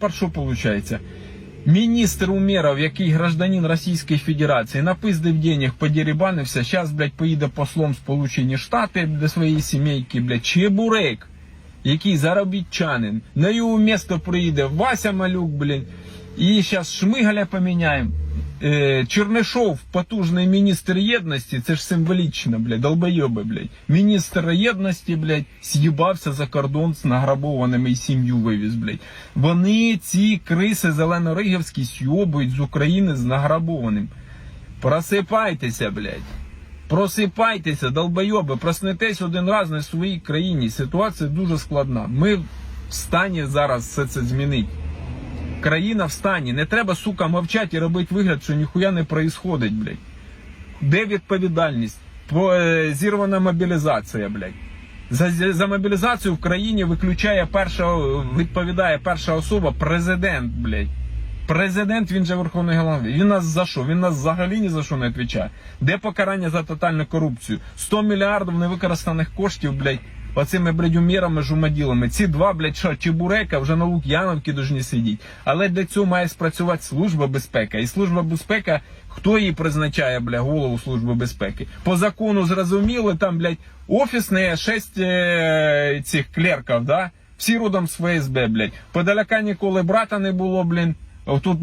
Тепер що виходить? Міністр Умеров, який гражданин Російської Федерації, напиздив денег, подерибанився, зараз, блядь, поїде послом Сполучені Штати до своєї сімейки, блядь, Чебурек, який заробітчанин. На його місто приїде Вася Малюк, блядь, і зараз Шмигаля поміняємо. Е, Чернишов, потужний міністр єдності, це ж символічно, блядь, долбойоби, блядь. Міністр єдності, блядь, з'їбався за кордон з награбованими і сім'ю вивіз, блядь. Вони, ці криси зеленоригівські, сьобують з України з награбованим. Просипайтеся, блядь. Просипайтеся, долбойоби, проснетесь один раз на своїй країні. Ситуація дуже складна. Ми в стані зараз все це змінити. Країна в стані. Не треба, сука, мовчати і робити вигляд, що ніхуя не происходить, блядь. Де відповідальність? Е, зірвана мобілізація, блядь. За за мобілізацію в країні виключає перша, відповідає перша особа, президент, блядь. Президент, він же Верховний головний. Він нас за що? Він нас взагалі ні за що не відповідає. Де покарання за тотальну корупцію? 100 мільярдів невикористаних коштів, блядь, оцими, блядь, жумаділами. Ці два, блядь, що, чебурека вже на Лук'яновці должні сидіти. Але для цього має спрацювати Служба безпеки. І Служба безпеки, хто її призначає, бля, голову Служби безпеки? По закону зрозуміло, там, блядь, офісне шесть е, цих клерків, да? Всі родом з ФСБ, блядь. Подаляка ніколи брата не було, блін. Тут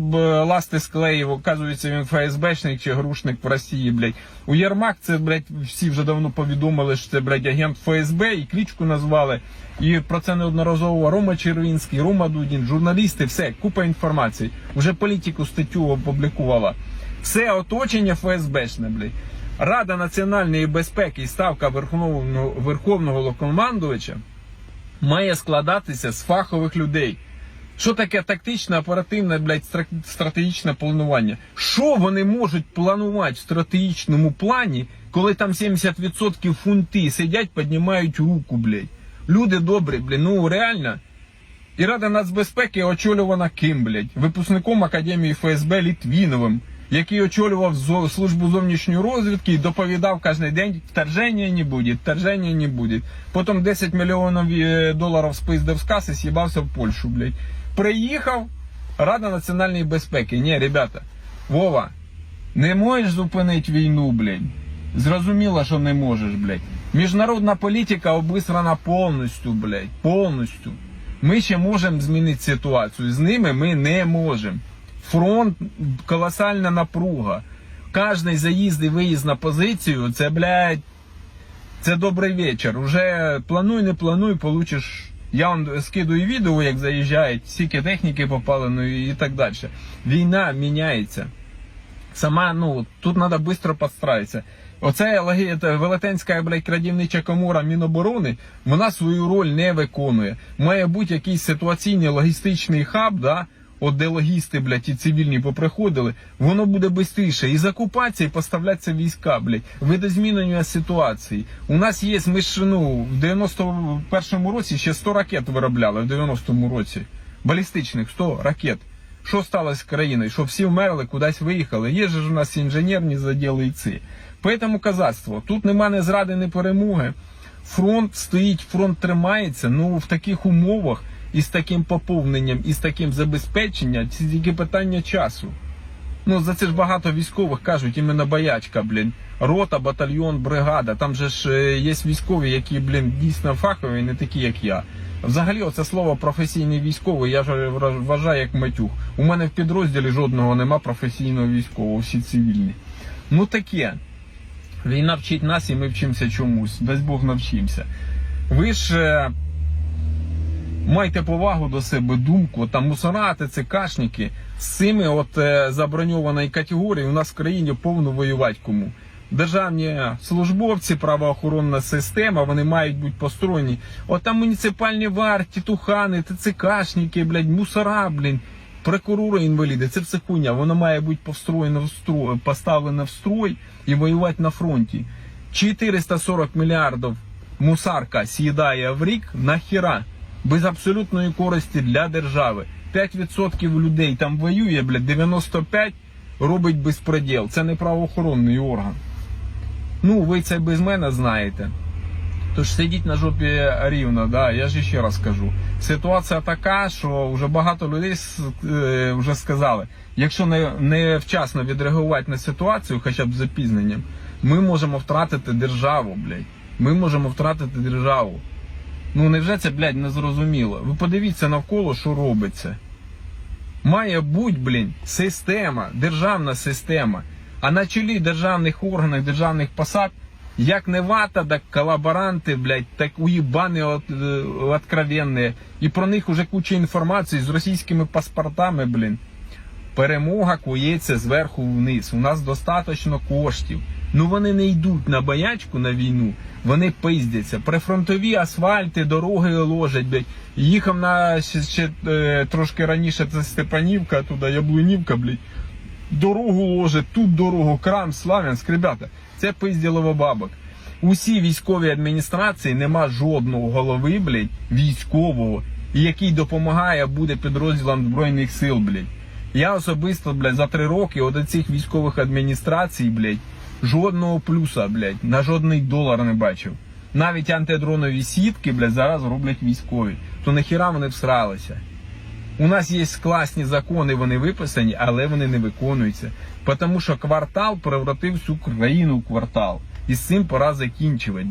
ласти склеїв, оказується, він ФСБшник чи грушник в Росії, блядь. У Єрмак це, блядь, всі вже давно повідомили, що це, блядь, агент ФСБ і клічку назвали. І про це неодноразово Рома Червінський, Рома Дудін, журналісти, все, купа інформації. Уже політику статтю опублікувала. Все оточення ФСБшне, блядь. Рада національної безпеки і ставка Верховного, Верховного Головнокомандувача має складатися з фахових людей. Що таке тактичне, оперативне, блядь, стра- стратегічне планування? Що вони можуть планувати в стратегічному плані, коли там 70% фунти сидять, піднімають руку, блядь? Люди добрі, блядь, ну реально. І Рада нацбезпеки очолювана ким, блядь? Випускником Академії ФСБ Літвіновим, який очолював зо- службу зовнішньої розвідки і доповідав кожен день, вторження не буде, вторження не буде. Потім 10 мільйонів е, доларів спиздив з каси, з'їбався в Польщу, блядь. Приїхав, Рада національної безпеки. Ні, ребята, Вова, не можеш зупинити війну, блядь. Зрозуміло, що не можеш, блядь. Міжнародна політика обисрана повністю, блядь. Повністю. Ми ще можемо змінити ситуацію. З ними ми не можемо. Фронт колосальна напруга. Кожний заїзд і виїзд на позицію, це, блядь, це добрий вечір. Уже плануй, не плануй, получиш. Я вам скидую відео, як заїжджають, скільки техніки попало, ну і так далі. Війна міняється. Сама, ну, тут треба швидко підстраїтися. Оце велетенська, блядь, крадівнича комора Міноборони, вона свою роль не виконує. Має бути якийсь ситуаційний логістичний хаб, да, от де логісти, блядь, і цивільні поприходили, воно буде швидше. І закупатися, і поставлятися війська, блядь, видозмінення ситуації. У нас є, ми ж, ну, в 91-му році ще 100 ракет виробляли, в 90-му році. Балістичних 100 ракет. Що сталося з країною? Що всі вмерли, кудись виїхали. Є ж у нас інженерні заділи і ці. Поэтому казацтво, тут нема ні зради, ні перемоги. Фронт стоїть, фронт тримається. Ну в таких умовах і з таким поповненням, і з таким забезпеченням, це тільки питання часу. Ну, за це ж багато військових кажуть, іменно боячка, блін. Рота, батальйон, бригада. Там же ж е, є військові, які, блін, дійсно фахові, не такі, як я. Взагалі, оце слово професійний військовий, я ж вважаю як матюх. У мене в підрозділі жодного нема професійного військового, всі цивільні. Ну таке. Війна вчить нас і ми вчимося чомусь. Дасть Бог навчимося. Ви ж е, майте повагу до себе, думку, там мусора, ТЦКшники з цими от е, заброньованої категорії у нас в країні повно воювати кому. Державні службовці, правоохоронна система, вони мають бути построєні. От там муніципальні варті, тухани, ТЦКшники, блядь, мусора, блін, прокурори інваліди. Це все хуйня. Воно має бути построєно в строй, поставлено в строй і воювати на фронті. 440 мільярдів мусарка с'їдає в рік нахіра без абсолютної користі для держави. 5% людей там воює, блядь, 95 робить безпреділ. Це не правоохоронний орган. Ну, ви це без мене знаєте. Тож сидіть на жопі рівно, да, я ж ще раз кажу. Ситуація така, що вже багато людей е, вже сказали, якщо не, не вчасно відреагувати на ситуацію, хоча б запізненням, ми можемо втратити державу, блядь. Ми можемо втратити державу. Ну невже це, блядь, не зрозуміло? Ви подивіться навколо, що робиться. Має бути, блін, система, державна система. А на чолі державних органів, державних посад, як не вата, так колаборанти, блядь, так уїбани е, откровенні. І про них уже куча інформації з російськими паспортами, блін. Перемога кується зверху вниз. У нас достатньо коштів. Ну вони не йдуть на боячку на війну, вони пиздяться. Прифронтові асфальти, дороги ложать, блядь. Їхав на ще, ще е, трошки раніше це Степанівка, туди Яблунівка, блядь. Дорогу ложать, тут дорогу, крам, Славянськ, ребята, це пизділово бабок. Усі військові адміністрації нема жодного голови, блядь, військового, який допомагає буде підрозділам Збройних сил, блядь. Я особисто, блядь, за три роки от цих військових адміністрацій, блядь, жодного плюса, блядь, на жодний долар не бачив. Навіть антидронові сітки, блядь, зараз роблять військові. То нахіра вони всралися. У нас є класні закони, вони виписані, але вони не виконуються. Тому що квартал превратив всю країну в квартал. І з цим пора закінчувати.